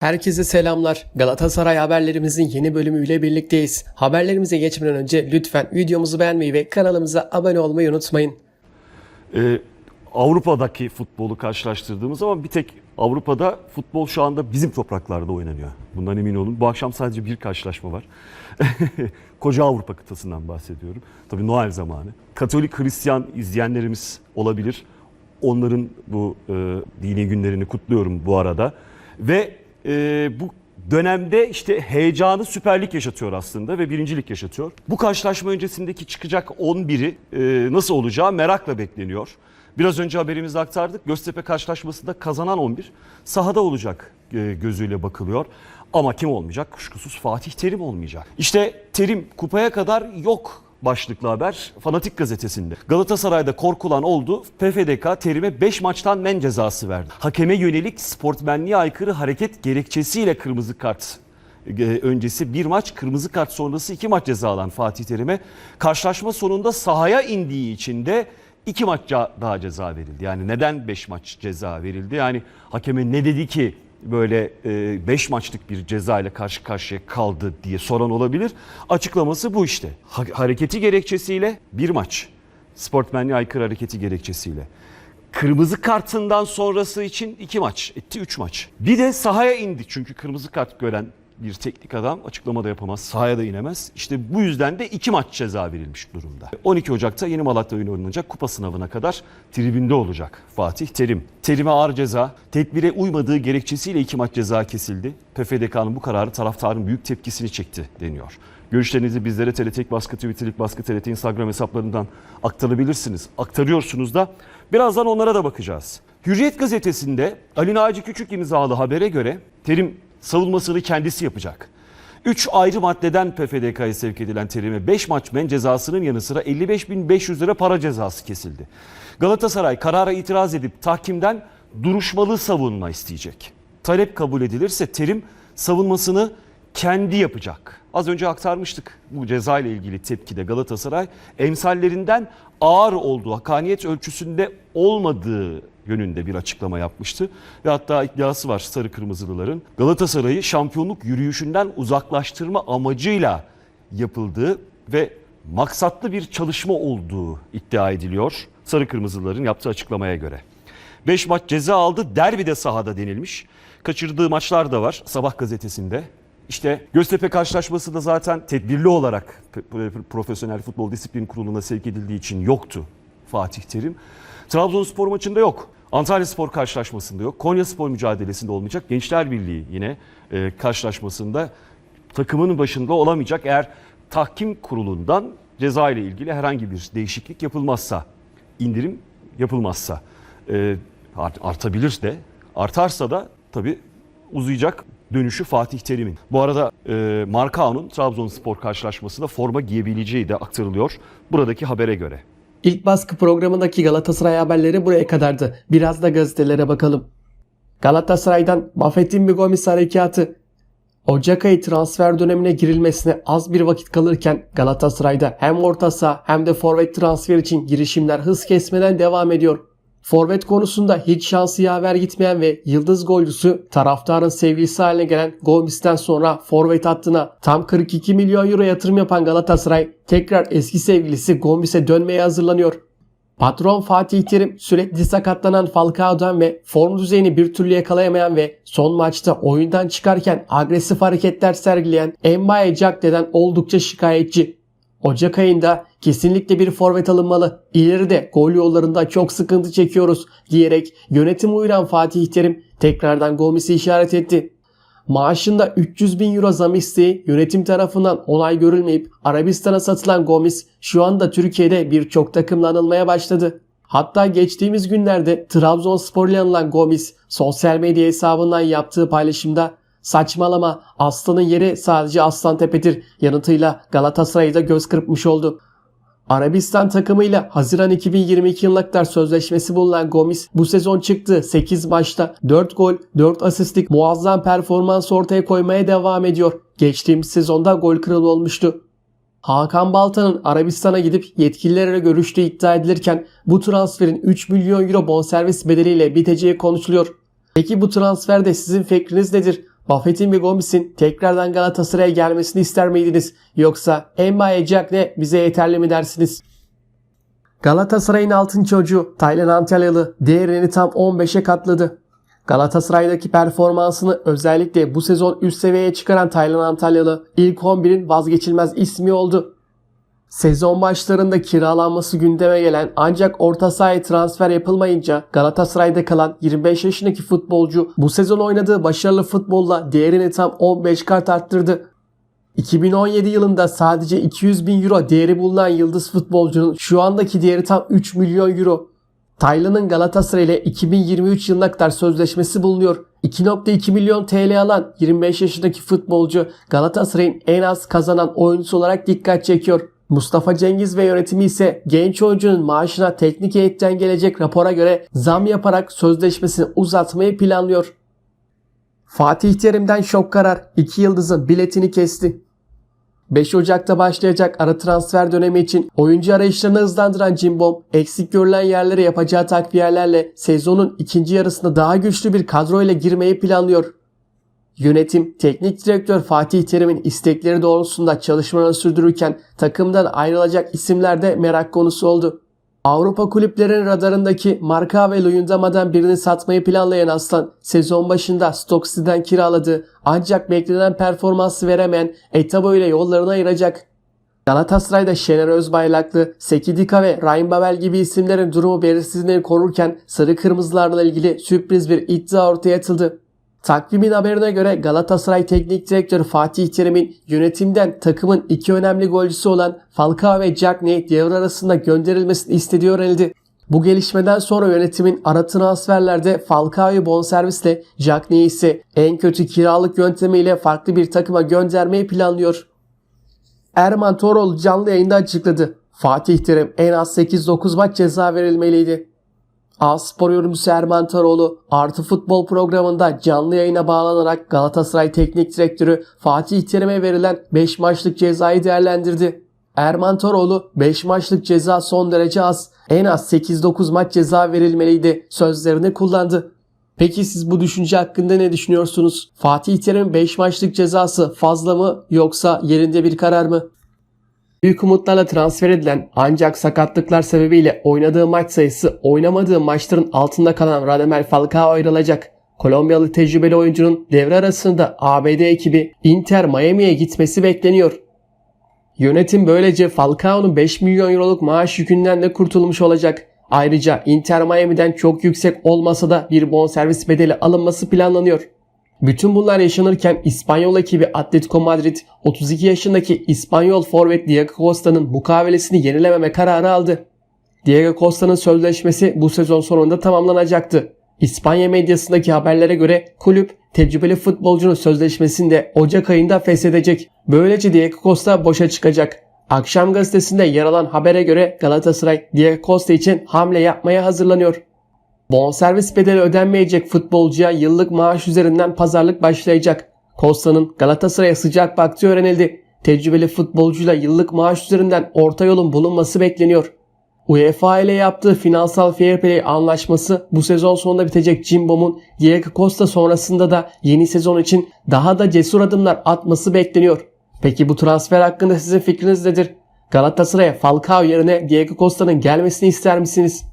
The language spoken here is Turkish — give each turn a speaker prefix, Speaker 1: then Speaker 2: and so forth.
Speaker 1: Herkese selamlar. Galatasaray haberlerimizin yeni bölümüyle birlikteyiz. Haberlerimize geçmeden önce lütfen videomuzu beğenmeyi ve kanalımıza abone olmayı unutmayın.
Speaker 2: Ee, Avrupa'daki futbolu karşılaştırdığımız zaman bir tek Avrupa'da futbol şu anda bizim topraklarda oynanıyor. Bundan emin olun. Bu akşam sadece bir karşılaşma var. Koca Avrupa kıtasından bahsediyorum. Tabii Noel zamanı. Katolik Hristiyan izleyenlerimiz olabilir. Onların bu e, dini günlerini kutluyorum bu arada. Ve e, bu dönemde işte heyecanı Süper Lig yaşatıyor aslında ve birincilik yaşatıyor. Bu karşılaşma öncesindeki çıkacak 11'i e, nasıl olacağı merakla bekleniyor. Biraz önce haberimizde aktardık. Göztepe karşılaşmasında kazanan 11 sahada olacak e, gözüyle bakılıyor. Ama kim olmayacak? Kuşkusuz Fatih Terim olmayacak. İşte Terim kupaya kadar yok başlıklı haber Fanatik gazetesinde. Galatasaray'da korkulan oldu. PFDK Terim'e 5 maçtan men cezası verdi. Hakeme yönelik sportmenliğe aykırı hareket gerekçesiyle kırmızı kart e, öncesi bir maç kırmızı kart sonrası iki maç ceza alan Fatih Terim'e karşılaşma sonunda sahaya indiği için de iki maç daha ceza verildi. Yani neden 5 maç ceza verildi? Yani hakeme ne dedi ki böyle 5 maçlık bir ceza ile karşı karşıya kaldı diye soran olabilir. Açıklaması bu işte. Ha- hareketi gerekçesiyle bir maç. Sportmenliğe aykırı hareketi gerekçesiyle. Kırmızı kartından sonrası için iki maç etti üç maç. Bir de sahaya indi çünkü kırmızı kart gören bir teknik adam açıklama da yapamaz. Sahaya da inemez. İşte bu yüzden de iki maç ceza verilmiş durumda. 12 Ocak'ta Yeni Malatya oyunu oynanacak. Kupa sınavına kadar tribünde olacak Fatih Terim. Terim'e ağır ceza. Tedbire uymadığı gerekçesiyle iki maç ceza kesildi. PFDK'nın bu kararı taraftarın büyük tepkisini çekti deniyor. Görüşlerinizi bizlere TRT Baskı, Twitter İlk Baskı, TRT Instagram hesaplarından aktarabilirsiniz. Aktarıyorsunuz da. Birazdan onlara da bakacağız. Hürriyet gazetesinde Ali Naci Küçük imzalı habere göre Terim savunmasını kendisi yapacak. 3 ayrı maddeden PFDK'ya sevk edilen Terim'e 5 maç men cezasının yanı sıra 55.500 lira para cezası kesildi. Galatasaray karara itiraz edip tahkimden duruşmalı savunma isteyecek. Talep kabul edilirse Terim savunmasını kendi yapacak. Az önce aktarmıştık bu ceza ile ilgili tepkide Galatasaray emsallerinden ağır olduğu, hakaniyet ölçüsünde olmadığı yönünde bir açıklama yapmıştı. Ve hatta iddiası var sarı kırmızılıların Galatasaray'ı şampiyonluk yürüyüşünden uzaklaştırma amacıyla yapıldığı ve maksatlı bir çalışma olduğu iddia ediliyor sarı kırmızıların yaptığı açıklamaya göre. 5 maç ceza aldı derbide sahada denilmiş. Kaçırdığı maçlar da var Sabah gazetesinde. İşte Göztepe karşılaşması da zaten tedbirli olarak Profesyonel Futbol Disiplin Kurulu'na sevk edildiği için yoktu Fatih Terim. Trabzonspor maçında yok. Antalya Spor karşılaşmasında yok. Konya Spor mücadelesinde olmayacak. Gençler Birliği yine e, karşılaşmasında takımın başında olamayacak eğer tahkim kurulundan ceza ile ilgili herhangi bir değişiklik yapılmazsa, indirim yapılmazsa e, art- artabilir de artarsa da tabii uzayacak dönüşü Fatih Terim'in. Bu arada e, Markao'nun Trabzonspor karşılaşmasında forma giyebileceği de aktarılıyor buradaki habere göre.
Speaker 1: İlk baskı programındaki Galatasaray haberleri buraya kadardı. Biraz da gazetelere bakalım. Galatasaray'dan Buffett'in bir Gomis harekatı. Ocak ayı transfer dönemine girilmesine az bir vakit kalırken Galatasaray'da hem orta saha hem de forvet transfer için girişimler hız kesmeden devam ediyor. Forvet konusunda hiç şansı yaver gitmeyen ve yıldız golcüsü taraftarın sevgilisi haline gelen Gomis'ten sonra forvet hattına tam 42 milyon euro yatırım yapan Galatasaray tekrar eski sevgilisi Gomis'e dönmeye hazırlanıyor. Patron Fatih Terim sürekli sakatlanan Falcao'dan ve form düzeyini bir türlü yakalayamayan ve son maçta oyundan çıkarken agresif hareketler sergileyen Mbaye Jakde'den oldukça şikayetçi. Ocak ayında kesinlikle bir forvet alınmalı. İleride gol yollarında çok sıkıntı çekiyoruz diyerek yönetim uyuran Fatih Terim tekrardan Gomis'i işaret etti. Maaşında 300 bin euro zam isteği yönetim tarafından onay görülmeyip Arabistan'a satılan Gomis şu anda Türkiye'de birçok takımla anılmaya başladı. Hatta geçtiğimiz günlerde Trabzonspor ile anılan Gomis sosyal medya hesabından yaptığı paylaşımda saçmalama aslanın yeri sadece Aslan Tepe'dir yanıtıyla Galatasaray'da göz kırpmış oldu. Arabistan takımıyla Haziran 2022 yılına kadar sözleşmesi bulunan Gomis bu sezon çıktığı 8 maçta 4 gol 4 asistlik muazzam performans ortaya koymaya devam ediyor. Geçtiğimiz sezonda gol kralı olmuştu. Hakan Balta'nın Arabistan'a gidip yetkililerle görüştüğü iddia edilirken bu transferin 3 milyon euro bonservis bedeliyle biteceği konuşuluyor. Peki bu transferde sizin fikriniz nedir? Buffett'in ve Gomis'in tekrardan Galatasaray'a gelmesini ister miydiniz? Yoksa Mbaye ne bize yeterli mi dersiniz? Galatasaray'ın altın çocuğu Taylan Antalyalı değerini tam 15'e katladı. Galatasaray'daki performansını özellikle bu sezon üst seviyeye çıkaran Taylan Antalyalı ilk 11'in vazgeçilmez ismi oldu. Sezon başlarında kiralanması gündeme gelen ancak orta sahaya transfer yapılmayınca Galatasaray'da kalan 25 yaşındaki futbolcu bu sezon oynadığı başarılı futbolla değerini tam 15 kat arttırdı. 2017 yılında sadece 200 bin euro değeri bulunan yıldız futbolcunun şu andaki değeri tam 3 milyon euro. Taylan'ın Galatasaray ile 2023 yılına kadar sözleşmesi bulunuyor. 2.2 milyon TL alan 25 yaşındaki futbolcu Galatasaray'ın en az kazanan oyuncusu olarak dikkat çekiyor. Mustafa Cengiz ve yönetimi ise genç oyuncunun maaşına teknik heyetten gelecek rapora göre zam yaparak sözleşmesini uzatmayı planlıyor. Fatih Terim'den şok karar. İki yıldızın biletini kesti. 5 Ocak'ta başlayacak ara transfer dönemi için oyuncu arayışlarını hızlandıran Cimbom, eksik görülen yerlere yapacağı takviyelerle sezonun ikinci yarısında daha güçlü bir kadroyla girmeyi planlıyor. Yönetim, teknik direktör Fatih Terim'in istekleri doğrultusunda çalışmalarını sürdürürken takımdan ayrılacak isimler de merak konusu oldu. Avrupa kulüplerinin radarındaki Marka ve Luyendama'dan birini satmayı planlayan Aslan, sezon başında Stoke City'den kiraladığı ancak beklenen performansı veremeyen Etabo ile yollarını ayıracak. Galatasaray'da Şener Özbayraklı, Sekidika ve Ryan Babel gibi isimlerin durumu belirsizliğini korurken sarı kırmızılarla ilgili sürpriz bir iddia ortaya atıldı. Takvimin haberine göre Galatasaray Teknik Direktörü Fatih Terim'in yönetimden takımın iki önemli golcüsü olan Falcao ve Cagney devre arasında gönderilmesini istediği öğrenildi. Bu gelişmeden sonra yönetimin ara transferlerde Falcao'yu bonservisle Cagney'i ise en kötü kiralık yöntemiyle farklı bir takıma göndermeyi planlıyor. Erman Toroğlu canlı yayında açıkladı. Fatih Terim en az 8-9 maç ceza verilmeliydi. A Spor yorumcusu Erman Taroğlu Artı Futbol programında canlı yayına bağlanarak Galatasaray Teknik Direktörü Fatih Terim'e verilen 5 maçlık cezayı değerlendirdi. Erman Toroğlu 5 maçlık ceza son derece az. En az 8-9 maç ceza verilmeliydi sözlerini kullandı. Peki siz bu düşünce hakkında ne düşünüyorsunuz? Fatih Terim 5 maçlık cezası fazla mı yoksa yerinde bir karar mı? Büyük umutlarla transfer edilen ancak sakatlıklar sebebiyle oynadığı maç sayısı oynamadığı maçların altında kalan Radamel Falcao ayrılacak. Kolombiyalı tecrübeli oyuncunun devre arasında ABD ekibi Inter Miami'ye gitmesi bekleniyor. Yönetim böylece Falcao'nun 5 milyon euroluk maaş yükünden de kurtulmuş olacak. Ayrıca Inter Miami'den çok yüksek olmasa da bir bonservis bedeli alınması planlanıyor. Bütün bunlar yaşanırken İspanyol ekibi Atletico Madrid 32 yaşındaki İspanyol forvet Diego Costa'nın mukavelesini yenilememe kararı aldı. Diego Costa'nın sözleşmesi bu sezon sonunda tamamlanacaktı. İspanya medyasındaki haberlere göre kulüp tecrübeli futbolcunun sözleşmesini de Ocak ayında feshedecek. Böylece Diego Costa boşa çıkacak. Akşam gazetesinde yer alan habere göre Galatasaray Diego Costa için hamle yapmaya hazırlanıyor. Bonservis bedeli ödenmeyecek futbolcuya yıllık maaş üzerinden pazarlık başlayacak. Costa'nın Galatasaray'a sıcak baktığı öğrenildi. Tecrübeli futbolcuyla yıllık maaş üzerinden orta yolun bulunması bekleniyor. UEFA ile yaptığı finansal fair play anlaşması bu sezon sonunda bitecek Cimbom'un Diego Costa sonrasında da yeni sezon için daha da cesur adımlar atması bekleniyor. Peki bu transfer hakkında sizin fikriniz nedir? Galatasaray'a Falcao yerine Diego Costa'nın gelmesini ister misiniz?